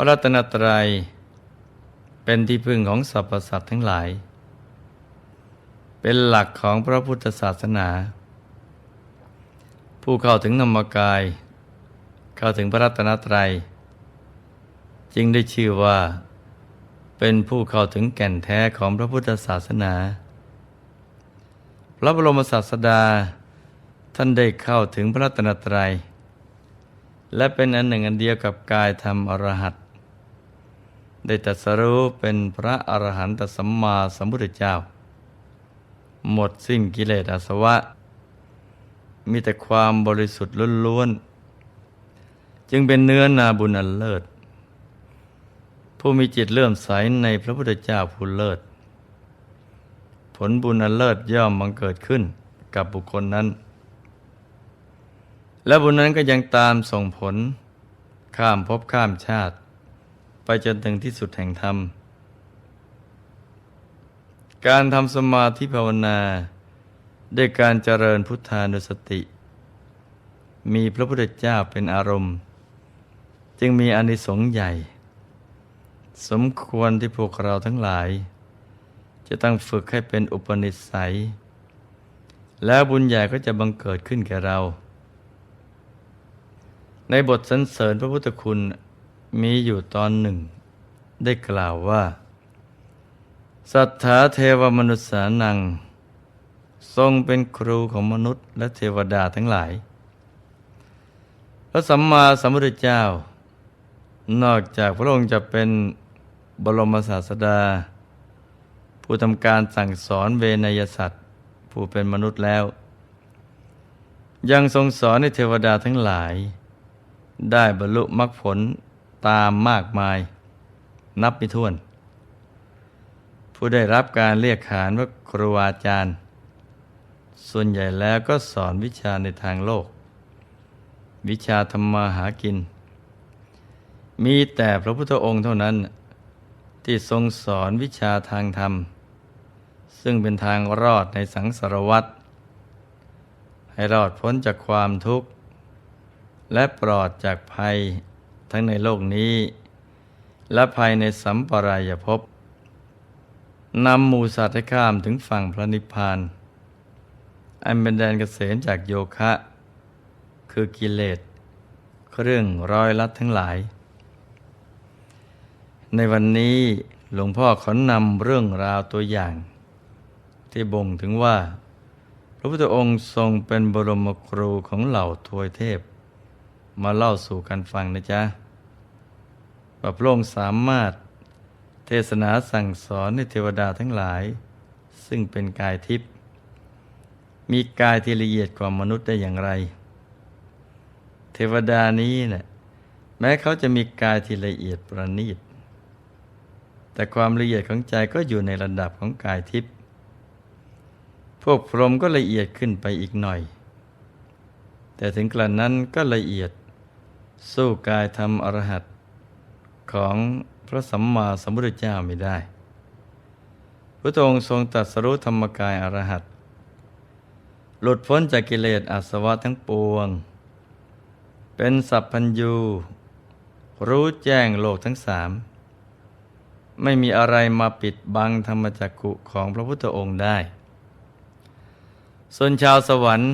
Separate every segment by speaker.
Speaker 1: พระรัตนตรัย เป็นที่พึ่งของสรรพสัตว์ทั้งหลาย เป็นหลักของพระพุทธศาสนา ผู้เข้าถึงนามกาย เข้าถึงพระรัตนตรัย จึงได้ชื่อว่า เป็นผู้เข้าถึงแก่นแท้ของพระพุทธศาสนา พระบรมศาสดาท่านได้เข้าถึงพระรัตนตรัย และเป็นอันหนึ่งอันเดียวกับกายธรรมอรหัต ได้ตรัสรู้เป็นพระอรหันตสัมมาสัมพุทธเจ้า หมดสิ้นกิเลสอาสวะ มีแต่ความบริสุทธิ์ล้วนๆ จึงเป็นเนื้อนาบุญอันเลิศ ผู้มีจิตเลื่อมใสในพระพุทธเจ้าผู้เลิศ ผลบุญอันเลิศย่อมบังเกิดขึ้นกับบุคคลนั้น และบุญนั้นก็ยังตามส่งผลข้ามภพข้ามชาติ ไปจนถึงที่สุดแห่งธรรม การทำสมาธิภาวนาด้วยการเจริญพุทธานุสติ มีพระพุทธเจ้าเป็นอารมณ์ จึงมีอนิสงส์ใหญ่ สมควรที่พวกเราทั้งหลาย จะต้องฝึกให้เป็นอุปนิสัย แล้วบุญใหญ่ก็จะบังเกิดขึ้นแก่เรา ในบทสรรเสริญพระพุทธคุณ มีอยู่ตอนหนึ่ง ได้กล่าวว่า สัทธาเทวมนุษย์สานัง ทรงเป็นครูของมนุษย์และเทวดาทั้งหลาย พระสัมมาสัมพุทธเจ้า นอกจากพระองค์จะเป็นบรมศาสดา ผู้ทำการสั่งสอนเวนยสัตว์ผู้เป็นมนุษย์แล้ว ยังทรงสอนให้เทวดาทั้งหลาย ได้บรรลุมรรคผล ตามมากมาย นับไม่ถ้วน ผู้ได้รับการเรียกขานว่าครูอาจารย์ ส่วนใหญ่แล้วก็สอนวิชาในทางโลก วิชาธรรมาหากิน มีแต่พระพุทธองค์เท่านั้น ที่ทรงสอนวิชาทางธรรม ซึ่งเป็นทางรอดในสังสารวัฏให้รอดพ้นจากความทุกข์ และปลอดจากภัย ทั้งในโลกนี้ และภัยในสัมปรายภพนำหมูสัตว์ให้ข้ามถึงฝั่งพระนิพพาน อันเป็นแดนเกษมจากโยคะ คือกิเลสเครื่องร้อยลัดทั้งหลาย ในวันนี้หลวงพ่อขอนำเรื่องราวตัวอย่าง ที่บ่งถึงว่า พระพุทธองค์ทรงเป็นบรมครูของเหล่าทวยเทพ มาเล่าสู่กันฟังนะจ๊ะว่าพระองค์สามารถเทศนาสั่งสอนในเทวดาทั้งหลาย ซึ่งเป็นกายทิพย์มีกายที่ละเอียดกว่ามนุษย์ได้อย่างไร เทวดานี้เนะ่ยแม้เขาจะมีกายที่ละเอียดประณีต แต่ความละเอียดของใจก็อยู่ในระดับของกายทิพย์ พวกพรหมก็ละเอียดขึ้นไปอีกหน่อย แต่ถึงกระนั้นก็ละเอียด สู้กายธรรมอรหัตของพระสัมมาสัมพุทธเจ้าไม่ได้ พระองค์ทรงตรัสรู้ธรรมกายอรหัตหลุดพ้นจากกิเลสอาสวะทั้งปวง เป็นสัพพัญญูรู้แจ้งโลกทั้งสาม ไม่มีอะไรมาปิดบังธรรมจักกุของพระพุทธองค์ได้ ส่วนชาวสวรรค์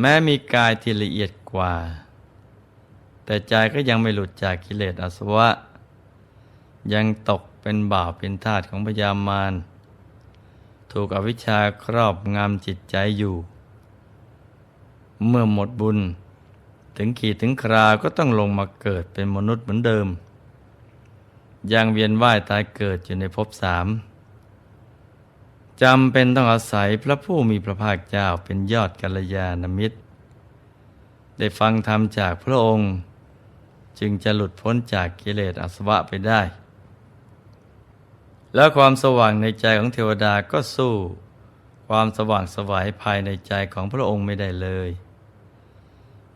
Speaker 1: แม้มีกายที่ละเอียดกว่า แต่ใจก็ยังไม่หลุดจากกิเลสอาสวะ ยังตกเป็นบ่าวเป็นทาสของพยามาร ถูกอวิชชาครอบงำจิตใจอยู่ เมื่อหมดบุญ ถึงขีดถึงคราวก็ต้องลงมาเกิดเป็นมนุษย์เหมือนเดิม ยังเวียนว่ายตายเกิดอยู่ในภพสามจำเป็นต้องอาศัยพระผู้มีพระภาคเจ้าเป็นยอดกัลยาณมิตร ได้ฟังธรรมจากพระองค์ จึงจะหลุดพ้นจากกิเลสอาสวะไปได้ แล้วความสว่างในใจของเทวดาก็สู้ ความสว่างสวายภายในใจของพระองค์ไม่ได้เลย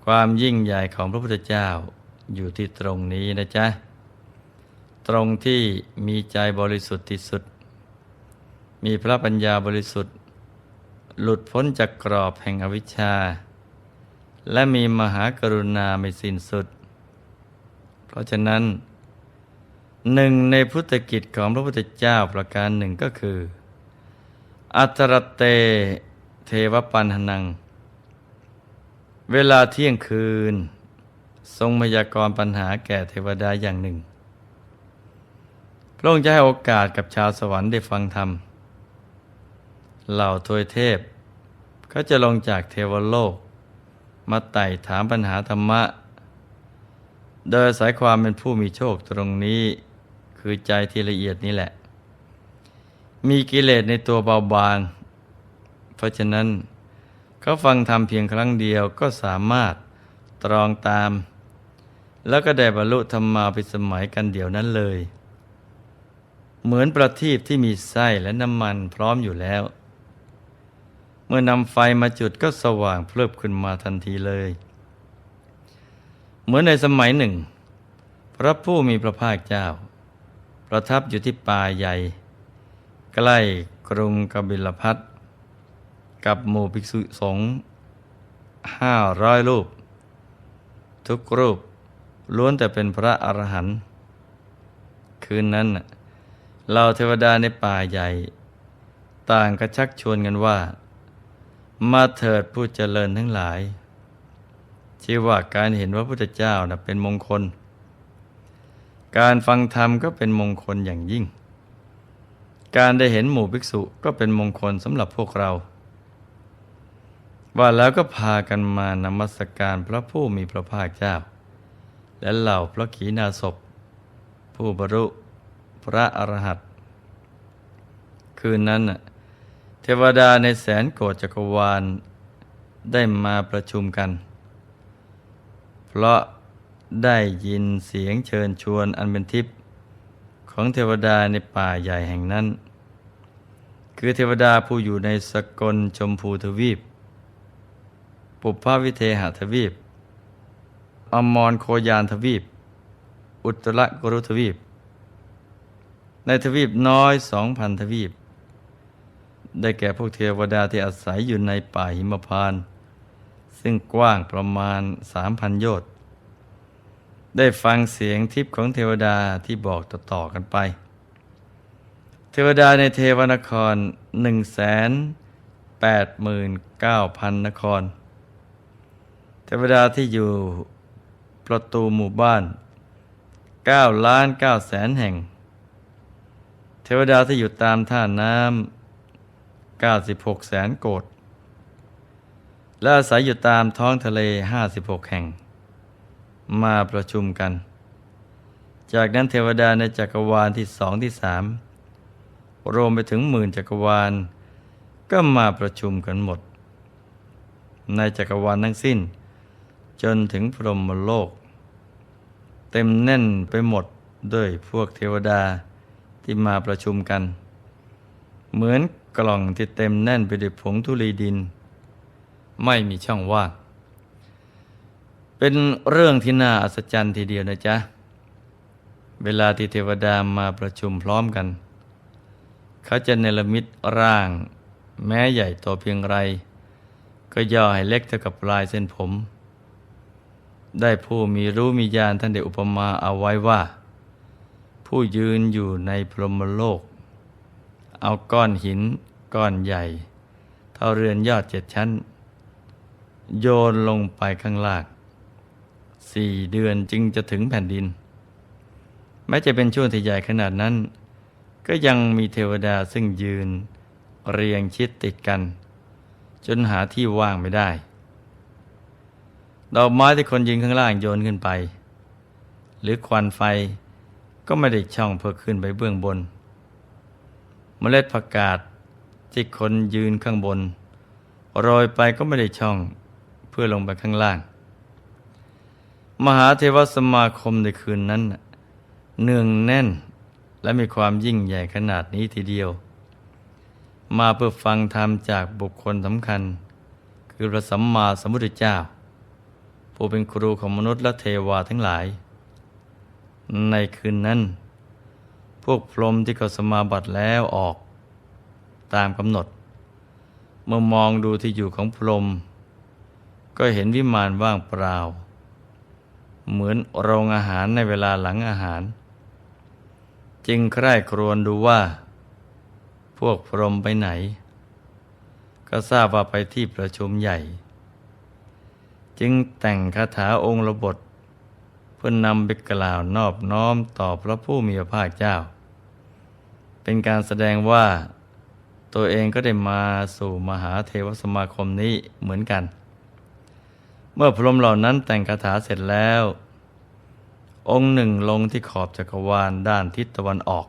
Speaker 1: ความยิ่งใหญ่ของพระพุทธเจ้าอยู่ที่ตรงนี้นะจ๊ะ ตรงที่มีใจบริสุทธิ์ที่สุด มีพระปัญญาบริสุทธิ์ หลุดพ้นจากกรอบแห่งอวิชชา และมีมหากรุณาไม่สิ้นสุด เพราะฉะนั้นหนึ่งในพุทธกิจของพระพุทธเจ้าประการหนึ่งก็คือ อัตรเตเทวปันหนัง เวลาเที่ยงคืน ทรงพยากรณ์ปัญหาแก่เทวดาอย่างหนึ่ง พระองค์จะให้โอกาสกับชาวสวรรค์ได้ฟังธรรม เหล่าทวยเทพ ก็จะลงจากเทวโลก มาไต่ถามปัญหาธรรมะ โดยสายความเป็นผู้มีโชคตรงนี้ คือใจที่ละเอียดนี่แหละ มีกิเลสในตัวเบาบาง เพราะฉะนั้นเขาฟังธรรมเพียงครั้งเดียวก็สามารถตรองตาม แล้วก็ได้บรรลุธรรมาภิสมัยกันเดี๋ยวนั้นเลย เหมือนประทีปที่มีไส้และน้ำมันพร้อมอยู่แล้ว เมื่อนำไฟมาจุดก็สว่างเพลิบขึ้นมาทันทีเลย เหมือนในสมัยหนึ่ง พระผู้มีพระภาคเจ้า ประทับอยู่ที่ป่าใหญ่ ใกล้กรุงกบิลพัทกับหมู่ภิกษุสงฆ์ห้าร้อยรูป ทุกรูปล้วนแต่เป็นพระอรหันต์คืนนั้นเราเทวดาในป่าใหญ่ ต่างกระชักชวนกันว่า มาเถิดผู้เจริญทั้งหลาย ชื่อว่าการเห็นพระพุทธเจ้านะเป็นมงคล การฟังธรรมก็เป็นมงคลอย่างยิ่ง การได้เห็นหมู่ภิกษุก็เป็นมงคลสำหรับพวกเรา ว่าแล้วก็พากันมานมัสการพระผู้มีพระภาคเจ้า และเหล่าพระขีณาสพ ผู้บรรลุพระอรหันต์คืนนั้นเทวดาในแสนโกฏจักรวาลได้มาประชุมกัน เพราะได้ยินเสียงเชิญชวนอันเป็นทิพย์ของเทวดาในป่าใหญ่แห่งนั้น คือเทวดาผู้อยู่ในสกลชมพูทวีป ปุพพวิเทหทวีป อมรโคยานทวีป อุตรกรุทวีป ในทวีปน้อยสองพันทวีป ได้แก่พวกเทวดาที่อาศัยอยู่ในป่าหิมพานต์ ซึ่งกว้างประมาณสามพันโยชน์ ได้ฟังเสียงทิพย์ของเทวดาที่บอกต่อๆกันไป เทวดาในเทวนครหนึ่งแสนแปดหมื่นเก้าพันนคร เทวดาที่อยู่ประตูหมู่บ้านเก้าล้านเก้าแสนแห่ง เทวดาที่อยู่ตามท่าน้ำเก้าสิบหกแสนโกด และอาศัยอยู่ตามท้องทะเลห้าสิบหกแห่ง มาประชุมกัน จากนั้นเทวดาในจักรวาลที่สองที่สามรวมไปถึงหมื่นจักรวาล ก็มาประชุมกันหมด ในจักรวาลทั้งสิ้น จนถึงพรหมโลก เต็มแน่นไปหมดด้วยพวกเทวดาที่มาประชุมกัน เหมือนกล่องที่เต็มแน่นไปด้วยผงธุลีดิน ไม่มีช่องว่าง เป็นเรื่องที่น่าอัศจรรย์ทีเดียวนะจ๊ะ เวลาที่เทวดามาประชุมพร้อมกัน เขาจะเนรมิตร่าง แม้ใหญ่โตเพียงไร ก็ย่อให้เล็กเท่ากับปลายเส้นผม ได้ผู้มีรู้มีญาณท่านได้อุปมาเอาไว้ว่า ผู้ยืนอยู่ในพรหมโลก เอาก้อนหินก้อนใหญ่ เท่าเรือนยอดเจ็ดชั้น โยนลงไปข้างล่างสี่เดือนจึงจะถึงแผ่นดิน แม้จะเป็นช่วงที่ใหญ่ขนาดนั้น ก็ยังมีเทวดาซึ่งยืน เรียงชิดติดกัน จนหาที่ว่างไม่ได้ ดอกไม้ที่คนยืนข้างล่างโยนขึ้นไป หรือควันไฟก็ไม่ได้ช่องเพื่อขึ้นไปเบื้องบน เมล็ดผักกาดที่คนยืนข้างบนโรยไปก็ไม่ได้ช่อง เพื่อลงไปข้างล่าง มหาเทวสมาคมในคืนนั้นเนืองแน่นและมีความยิ่งใหญ่ขนาดนี้ทีเดียว มาเพื่อฟังธรรมจากบุคคลสำคัญ คือพระสัมมาสัมพุทธเจ้า ผู้เป็นครูของมนุษย์และเทวาทั้งหลาย ในคืนนั้น พวกพรหมที่เขาสมาบัติแล้วออก ตามกำหนด เมื่อมองดูที่อยู่ของพรหม ก็เห็นวิมานว่างเปล่า เหมือนโรงอาหารในเวลาหลังอาหาร จึงใคร่ครวญดูว่า พวกพรหมไปไหน ก็ทราบว่าไปที่ประชุมใหญ่ จึงแต่งคาถาองค์ระบทเพื่อนนำไปกล่าวนอบน้อมต่อพระผู้มีพระภาคเจ้า เป็นการแสดงว่าตัวเองก็ได้มาสู่มหาเทวสมาคมนี้เหมือนกัน เมื่อพรหมเหล่านั้นแต่งคาถาเสร็จแล้ว องค์หนึ่งลงที่ขอบจักรวาลด้านทิศตะวันออก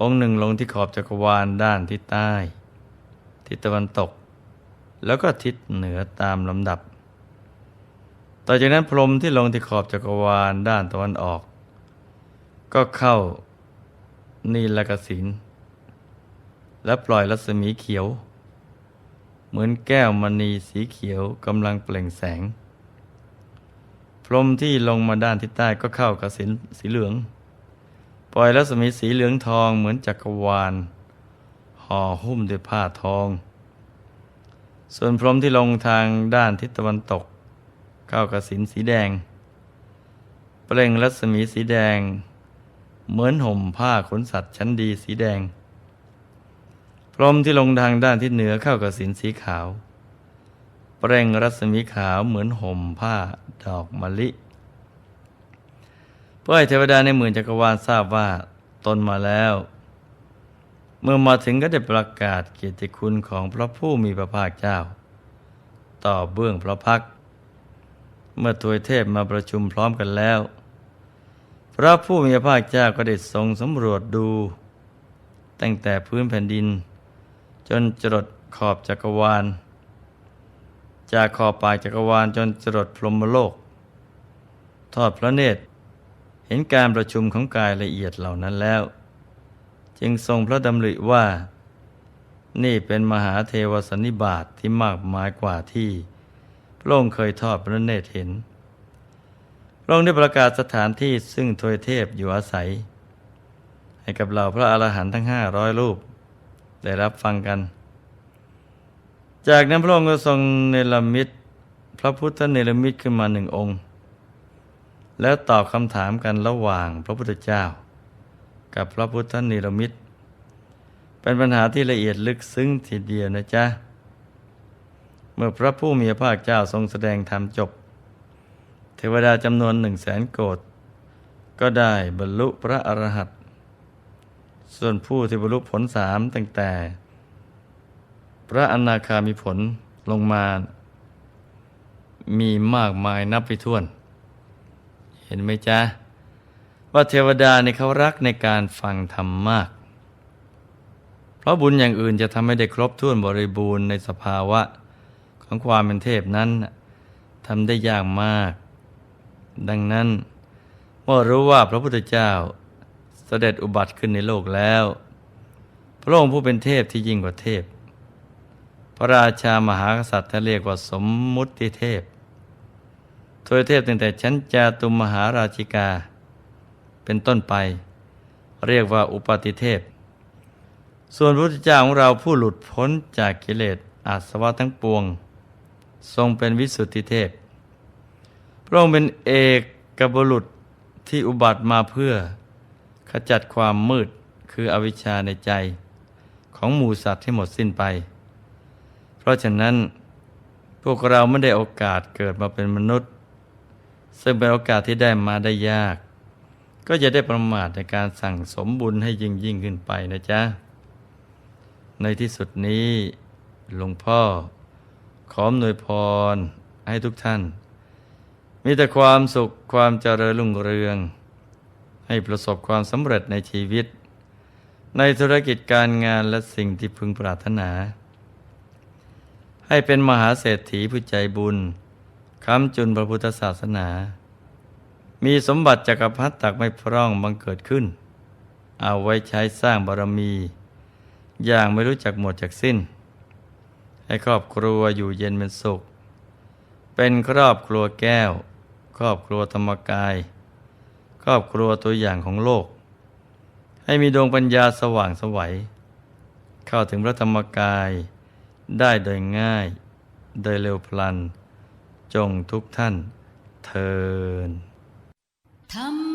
Speaker 1: องค์หนึ่งลงที่ขอบจักรวาลด้านทิศใต้ ทิศตะวันตก แล้วก็ทิศเหนือตามลำดับ ต่อจากนั้นพรหมที่ลงที่ขอบจักรวาลด้านตะวันออก ก็เข้านีลกสินและปล่อยรัศมีเขียว เหมือนแก้วมณีสีเขียวกำลังเปล่งแสง พรมที่ลงมาด้านทิศใต้ก็เข้ากสินสีเหลือง ปล่อยรัศมีสีเหลืองทองเหมือนจักรวาลห่อหุ้มด้วยผ้าทอง ส่วนพรมที่ลงทางด้านทิศตะวันตก เข้ากสินสีแดง เปล่งรัศมีสีแดง เหมือนห่มผ้าขนสัตว์ชั้นดีสีแดง พรมที่ลงทางด้านทิศเหนือเข้ากับสินสีขาว เปล่งรัศมีขาวเหมือนห่มผ้าดอกมะลิ เพื่อให้เทวดาในหมื่นจักรวาลทราบว่าตนมาแล้ว เมื่อมาถึงก็ได้ประกาศเกียรติคุณของพระผู้มีพระภาคเจ้า ต่อเบื้องพระพัก เมื่อทวยเทพมาประชุมพร้อมกันแล้ว พระผู้มีพระภาคเจ้าก็ได้ทรงสำรวจดู ตั้งแต่พื้นแผ่นดิน จนจรดขอบจักรวาล จากขอบปากจักรวาลจนจรดพรหมโลก ทอดพระเนตร เห็นการประชุมของกายละเอียดเหล่านั้นแล้ว จึงทรงพระดำริว่า นี่เป็นมหาเทวสันนิบาตทที่มากมายกว่าที่พระองค์เคยทอดพระเนตรเห็นพระองค์ได้ประกาศสถานที่ซึ่งทวยเทพอยู่อาศัย ให้กับเหล่าพระอรหันต์ทั้งห้าร้อยรูป ได้รับฟังกัน จากนั้นพระองค์ก็ทรงเนรมิตพระพุทธเนรมิตขึ้นมาหนึ่งองค์ แล้วตอบคำถามกันระหว่างพระพุทธเจ้า กับพระพุทธเนรมิต เป็นปัญหาที่ละเอียดลึกซึ้งทีเดียวนะจ๊ะ เมื่อพระผู้มีพระภาคเจ้าทรงแสดงธรรมจบ เทวดาจำนวนหนึ่งแสนโกดก็ได้บรรลุพระอรหัต ส่วนผู้ที่บรรลุผลสามตั้งแต่ พระอนาคามีผลลงมา มีมากมายนับไปถ้วน เห็นไหมจ๊ะ ว่าเทวดาในเขารักในการฟังธรรมมาก เพราะบุญอย่างอื่นจะทำให้ได้ครบถ้วนบริบูรณ์ในสภาวะ ของความเป็นเทพนั้นทำได้ยากมาก ดังนั้นเมื่อรู้ว่าพระพุทธเจ้า เสด็จอุบัติขึ้นในโลกแล้ว พระองค์ผู้เป็นเทพที่ยิ่งกว่าเทพ พระราชามหากษัตริย์ท่านเรียกว่าสมมุติเทพทวยเทพตั้งแต่ชั้นจาตุมหาราชิกา เป็นต้นไป เรียกว่าอุปติเทพ ส่วนพระพุทธเจ้าของเราผู้หลุดพ้นจากกิเลสอาสวะทั้งปวง ทรงเป็นวิสุทธิเทพ พระองค์เป็นเอกกบุรุษที่อุบัติมาเพื่อ ขจัดความมืดคืออวิชชาในใจ ของหมูสัตว์ให้หมดสิ้นไป เพราะฉะนั้นพวกเราไม่ได้โอกาสเกิดมาเป็นมนุษย์ ซึ่งเป็นโอกาสที่ได้มาได้ยาก ก็จะได้ประมาทในการสั่งสมบุญให้ยิ่งยิ่งขึ้นไปนะจ๊ะ ในที่สุดนี้หลวงพ่อ ขออำนวยพรให้ทุกท่าน มีแต่ความสุขความเจริญรุ่งเรือง ให้ประสบความสำเร็จในชีวิต ในธุรกิจการงานและสิ่งที่พึงปรารถนา ให้เป็นมหาเศรษฐีผู้ใจบุญค้ำจุนพระพุทธศาสนา มีสมบัติจักรพรรดิตักไม่พร่องบังเกิดขึ้น เอาไว้ใช้สร้างบารมี อย่างไม่รู้จักหมดจากสิ้น ให้ครอบครัวอยู่เย็นเป็นสุข เป็นครอบครัวแก้ว ครอบครัวธรรมกาย รอบครัวตัวอย่างของโลก ให้มีดวงปัญญาสว่างสวัย เข้าถึงพระธรรมกายได้โดยง่าย โดยเร็วพลัน จงทุกท่านเทิน
Speaker 2: ธรร